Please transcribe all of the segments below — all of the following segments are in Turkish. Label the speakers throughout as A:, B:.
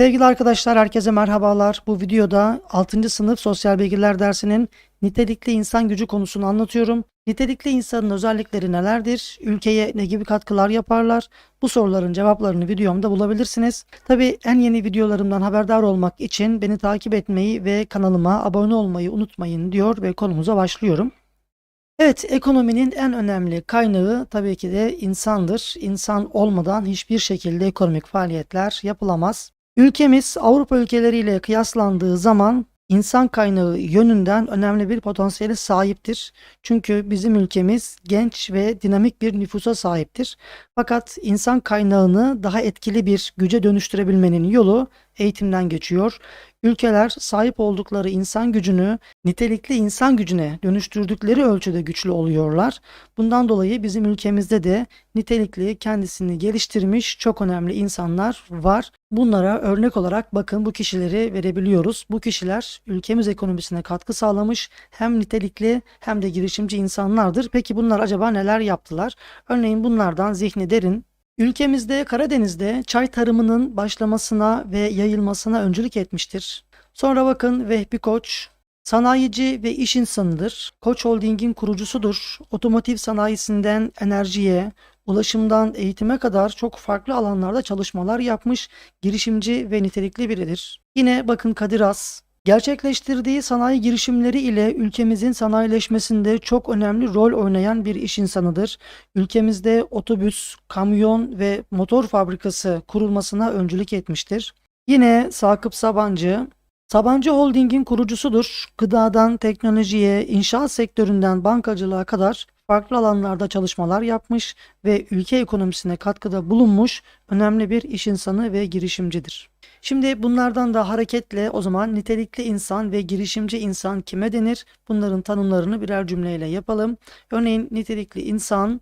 A: Sevgili arkadaşlar herkese merhabalar. Bu videoda 6. sınıf sosyal bilgiler dersinin nitelikli insan gücü konusunu anlatıyorum. Nitelikli insanın özellikleri nelerdir? Ülkeye ne gibi katkılar yaparlar? Bu soruların cevaplarını videomda bulabilirsiniz. Tabi en yeni videolarımdan haberdar olmak için beni takip etmeyi ve kanalıma abone olmayı unutmayın diyor ve konumuza başlıyorum. Evet, ekonominin en önemli kaynağı tabii ki de insandır. İnsan olmadan hiçbir şekilde ekonomik faaliyetler yapılamaz. Ülkemiz Avrupa ülkeleriyle kıyaslandığı zaman insan kaynağı yönünden önemli bir potansiyele sahiptir. Çünkü bizim ülkemiz genç ve dinamik bir nüfusa sahiptir. Fakat insan kaynağını daha etkili bir güce dönüştürebilmenin yolu eğitimden geçiyor. Ülkeler sahip oldukları insan gücünü nitelikli insan gücüne dönüştürdükleri ölçüde güçlü oluyorlar. Bundan dolayı bizim ülkemizde de nitelikli kendisini geliştirmiş çok önemli insanlar var. Bunlara örnek olarak bakın bu kişileri verebiliyoruz. Bu kişiler ülkemiz ekonomisine katkı sağlamış hem nitelikli hem de girişimci insanlardır. Peki bunlar acaba neler yaptılar? Örneğin bunlardan Zihni Derin Ülkemizde Karadeniz'de çay tarımının başlamasına ve yayılmasına öncülük etmiştir. Sonra bakın Vehbi Koç, sanayici ve iş insanıdır. Koç Holding'in kurucusudur. Otomotiv sanayisinden enerjiye, ulaşımdan eğitime kadar çok farklı alanlarda çalışmalar yapmış girişimci ve nitelikli biridir. Yine bakın Kadir Has, Gerçekleştirdiği sanayi girişimleri ile ülkemizin sanayileşmesinde çok önemli rol oynayan bir iş insanıdır. Ülkemizde otobüs, kamyon ve motor fabrikası kurulmasına öncülük etmiştir. Yine Sakıp Sabancı, Sabancı Holding'in kurucusudur. Gıdadan teknolojiye, inşaat sektöründen bankacılığa kadar farklı alanlarda çalışmalar yapmış ve ülke ekonomisine katkıda bulunmuş önemli bir iş insanı ve girişimcidir. Şimdi bunlardan da hareketle o zaman nitelikli insan ve girişimci insan kime denir? Bunların tanımlarını birer cümleyle yapalım. Örneğin nitelikli insan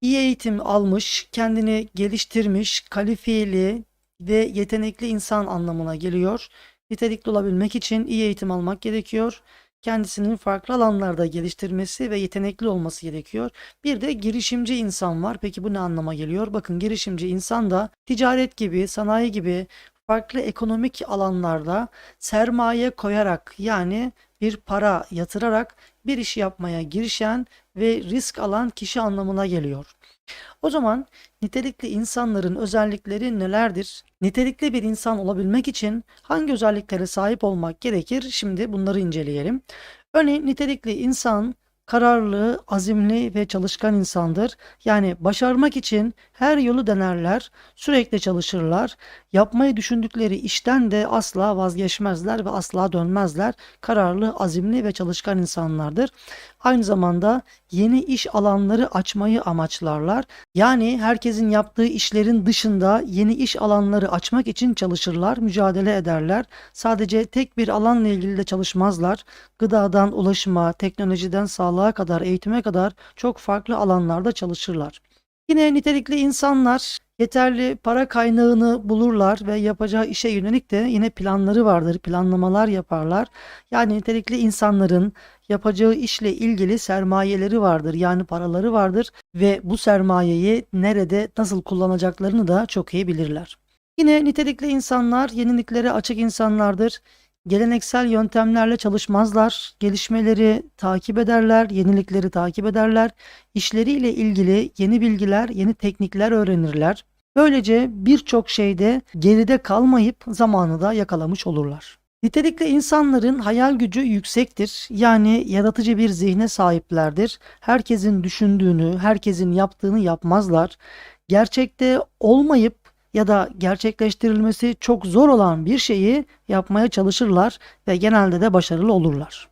A: iyi eğitim almış, kendini geliştirmiş, kalifiyeli ve yetenekli insan anlamına geliyor. Nitelikli olabilmek için iyi eğitim almak gerekiyor. Kendisinin farklı alanlarda geliştirmesi ve yetenekli olması gerekiyor. Bir de girişimci insan var. Peki bu ne anlama geliyor? Bakın girişimci insan da ticaret gibi, sanayi gibi farklı ekonomik alanlarda sermaye koyarak yani bir para yatırarak bir iş yapmaya girişen ve risk alan kişi anlamına geliyor. O zaman nitelikli insanların özellikleri nelerdir? Nitelikli bir insan olabilmek için hangi özelliklere sahip olmak gerekir? Şimdi bunları inceleyelim. Örneğin nitelikli insan kararlı, azimli ve çalışkan insandır. Yani başarmak için her yolu denerler, sürekli çalışırlar. Yapmayı düşündükleri işten de asla vazgeçmezler ve asla dönmezler. Kararlı, azimli ve çalışkan insanlardır. Aynı zamanda yeni iş alanları açmayı amaçlarlar. Yani herkesin yaptığı işlerin dışında yeni iş alanları açmak için çalışırlar, mücadele ederler. Sadece tek bir alanla ilgili de çalışmazlar. Gıdadan ulaşıma, teknolojiden sağlığa kadar, eğitime kadar çok farklı alanlarda çalışırlar. Yine nitelikli insanlar yeterli para kaynağını bulurlar ve yapacağı işe yönelik de yine planları vardır, planlamalar yaparlar. Yani nitelikli insanların yapacağı işle ilgili sermayeleri vardır, yani paraları vardır ve bu sermayeyi nerede nasıl kullanacaklarını da çok iyi bilirler. Yine nitelikli insanlar yeniliklere açık insanlardır. Geleneksel yöntemlerle çalışmazlar, gelişmeleri takip ederler, yenilikleri takip ederler, işleriyle ilgili yeni bilgiler, yeni teknikler öğrenirler. Böylece birçok şeyde geride kalmayıp zamanı da yakalamış olurlar. Nitelikli insanların hayal gücü yüksektir. Yani yaratıcı bir zihne sahiplerdir. Herkesin düşündüğünü, herkesin yaptığını yapmazlar. Gerçekte olmayıp ya da gerçekleştirilmesi çok zor olan bir şeyi yapmaya çalışırlar ve genelde de başarılı olurlar.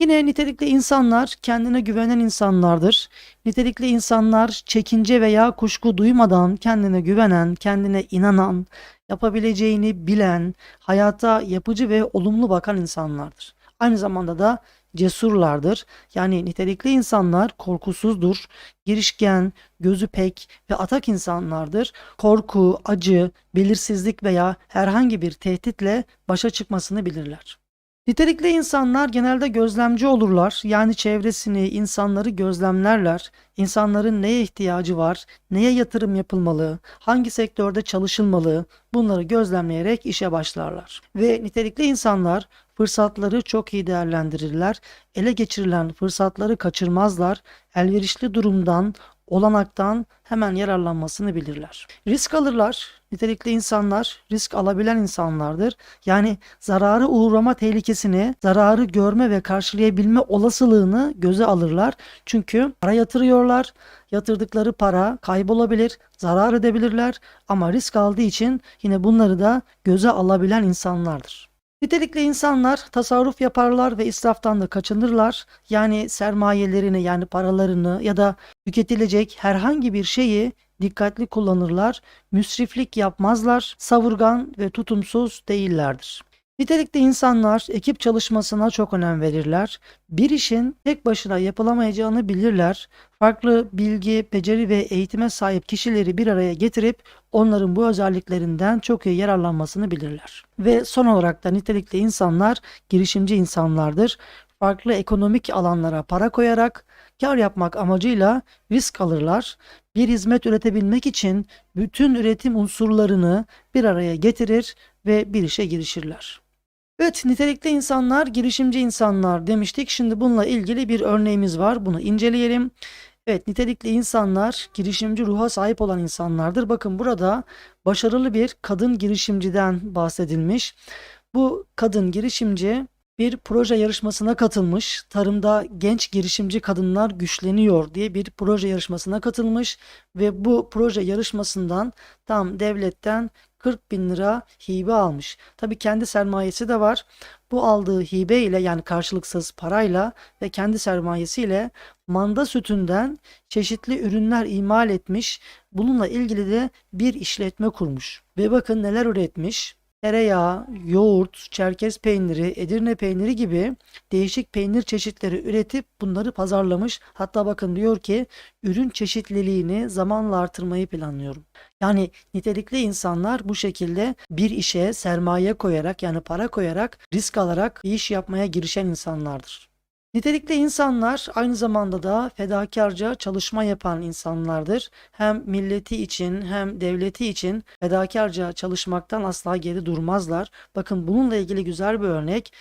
A: Yine nitelikli insanlar kendine güvenen insanlardır. Nitelikli insanlar çekince veya kuşku duymadan kendine güvenen, kendine inanan, yapabileceğini bilen, hayata yapıcı ve olumlu bakan insanlardır. Aynı zamanda da cesurlardır. Yani nitelikli insanlar korkusuzdur, girişken, gözü pek ve atak insanlardır. Korku, acı, belirsizlik veya herhangi bir tehditle başa çıkmasını bilirler. Nitelikli insanlar genelde gözlemci olurlar. Yani çevresini, insanları gözlemlerler. İnsanların neye ihtiyacı var, neye yatırım yapılmalı, hangi sektörde çalışılmalı bunları gözlemleyerek işe başlarlar. Ve nitelikli insanlar fırsatları çok iyi değerlendirirler. Ele geçirilen fırsatları kaçırmazlar. Elverişli durumdan, olanaktan hemen yararlanmasını bilirler. Risk alırlar. Nitelikli insanlar risk alabilen insanlardır. Yani zararı uğrama tehlikesini, zararı görme ve karşılayabilme olasılığını göze alırlar. Çünkü para yatırıyorlar. Yatırdıkları para kaybolabilir, zarar edebilirler ama risk aldığı için yine bunları da göze alabilen insanlardır. Nitelikli insanlar tasarruf yaparlar ve israftan da kaçınırlar. Yani sermayelerini yani paralarını ya da tüketilecek herhangi bir şeyi dikkatli kullanırlar. Müsriflik yapmazlar. Savurgan ve tutumsuz değillerdir. Nitelikli insanlar ekip çalışmasına çok önem verirler. Bir işin tek başına yapılamayacağını bilirler. Farklı bilgi, beceri ve eğitime sahip kişileri bir araya getirip onların bu özelliklerinden çok iyi yararlanmasını bilirler. Ve son olarak da nitelikli insanlar girişimci insanlardır. Farklı ekonomik alanlara para koyarak kar yapmak amacıyla risk alırlar. Bir hizmet üretebilmek için bütün üretim unsurlarını bir araya getirir ve bir işe girişirler. Evet, nitelikli insanlar, girişimci insanlar demiştik. Şimdi bununla ilgili bir örneğimiz var. Bunu inceleyelim. Evet, nitelikli insanlar girişimci ruha sahip olan insanlardır. Bakın burada başarılı bir kadın girişimciden bahsedilmiş. Bu kadın girişimci bir proje yarışmasına katılmış. Tarımda genç girişimci kadınlar güçleniyor diye bir proje yarışmasına katılmış ve bu proje yarışmasından tam devletten 40 bin lira hibe almış. Tabii kendi sermayesi de var. Bu aldığı hibe ile yani karşılıksız parayla ve kendi sermayesiyle manda sütünden çeşitli ürünler imal etmiş. Bununla ilgili de bir işletme kurmuş. Ve bakın neler üretmiş tereyağı, yoğurt, çerkez peyniri, edirne peyniri gibi değişik peynir çeşitleri üretip bunları pazarlamış. Hatta bakın diyor ki ürün çeşitliliğini zamanla artırmayı planlıyorum. Yani nitelikli insanlar bu şekilde bir işe sermaye koyarak yani para koyarak risk alarak bir iş yapmaya girişen insanlardır. Nitelikli insanlar aynı zamanda da fedakarca çalışma yapan insanlardır. Hem milleti için hem devleti için fedakarca çalışmaktan asla geri durmazlar. Bakın bununla ilgili güzel bir örnek.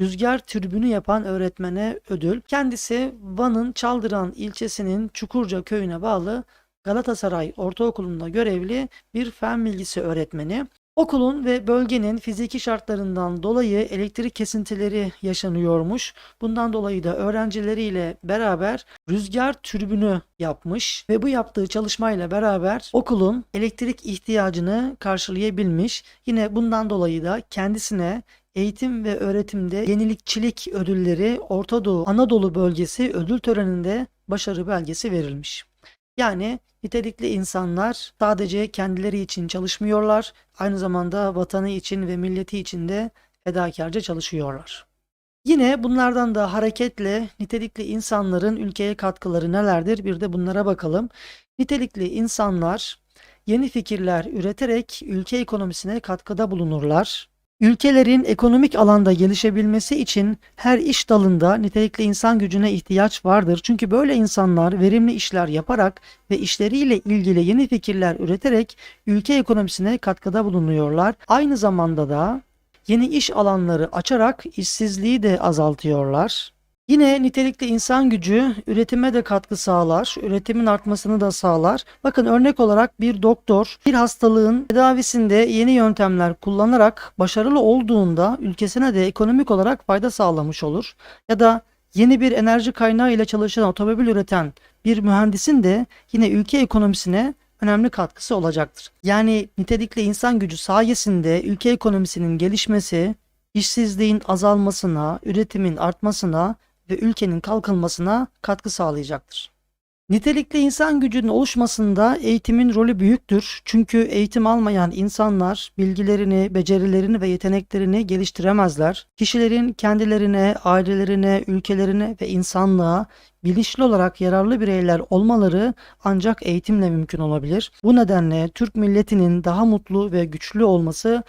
A: Rüzgar türbünü yapan öğretmene ödül. Kendisi Van'ın Çaldıran ilçesinin Çukurca köyüne bağlı Galatasaray Ortaokulu'nda görevli bir fen bilgisi öğretmeni. Okulun ve bölgenin fiziki şartlarından dolayı elektrik kesintileri yaşanıyormuş. Bundan dolayı da öğrencileriyle beraber rüzgar türbünü yapmış ve bu yaptığı çalışmayla beraber okulun elektrik ihtiyacını karşılayabilmiş. Yine bundan dolayı da kendisine eğitim ve öğretimde yenilikçilik ödülleri Orta Doğu Anadolu bölgesi ödül töreninde başarı belgesi verilmiş. Yani nitelikli insanlar sadece kendileri için çalışmıyorlar, aynı zamanda vatanı için ve milleti için de fedakarca çalışıyorlar. Yine bunlardan da hareketle nitelikli insanların ülkeye katkıları nelerdir? Bir de bunlara bakalım. Nitelikli insanlar yeni fikirler üreterek ülke ekonomisine katkıda bulunurlar. Ülkelerin ekonomik alanda gelişebilmesi için her iş dalında nitelikli insan gücüne ihtiyaç vardır. Çünkü böyle insanlar verimli işler yaparak ve işleriyle ilgili yeni fikirler üreterek ülke ekonomisine katkıda bulunuyorlar. Aynı zamanda da yeni iş alanları açarak işsizliği de azaltıyorlar. Yine nitelikli insan gücü üretime de katkı sağlar, üretimin artmasını da sağlar. Bakın örnek olarak bir doktor bir hastalığın tedavisinde yeni yöntemler kullanarak başarılı olduğunda ülkesine de ekonomik olarak fayda sağlamış olur. Ya da yeni bir enerji kaynağı ile çalışan otomobil üreten bir mühendisin de yine ülke ekonomisine önemli katkısı olacaktır. Yani nitelikli insan gücü sayesinde ülke ekonomisinin gelişmesi, işsizliğin azalmasına, üretimin artmasına ve ülkenin kalkınmasına katkı sağlayacaktır. Nitelikli insan gücünün oluşmasında eğitimin rolü büyüktür. Çünkü eğitim almayan insanlar bilgilerini, becerilerini ve yeteneklerini geliştiremezler. Kişilerin kendilerine, ailelerine, ülkelerine ve insanlığa bilinçli olarak yararlı bireyler olmaları ancak eğitimle mümkün olabilir. Bu nedenle Türk milletinin daha mutlu ve güçlü olması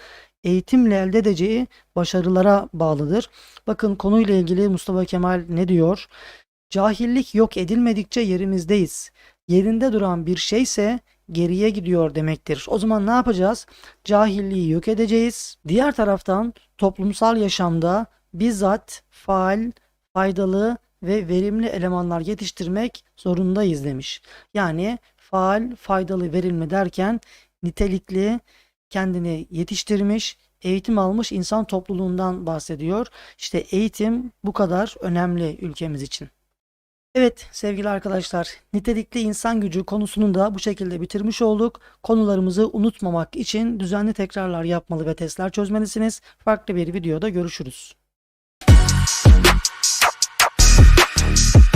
A: eğitimle elde edeceği başarılara bağlıdır. Bakın konuyla ilgili Mustafa Kemal ne diyor? Cahillik yok edilmedikçe yerimizdeyiz. Yerinde duran bir şeyse geriye gidiyor demektir. O zaman ne yapacağız? Cahilliği yok edeceğiz. Diğer taraftan toplumsal yaşamda bizzat faal, faydalı ve verimli elemanlar yetiştirmek zorundayız demiş. Yani faal, faydalı, verimli derken nitelikli, kendini yetiştirmiş, eğitim almış insan topluluğundan bahsediyor. İşte eğitim bu kadar önemli ülkemiz için. Evet sevgili arkadaşlar, nitelikli insan gücü konusunu da bu şekilde bitirmiş olduk. Konularımızı unutmamak için düzenli tekrarlar yapmalı ve testler çözmelisiniz. Farklı bir videoda görüşürüz.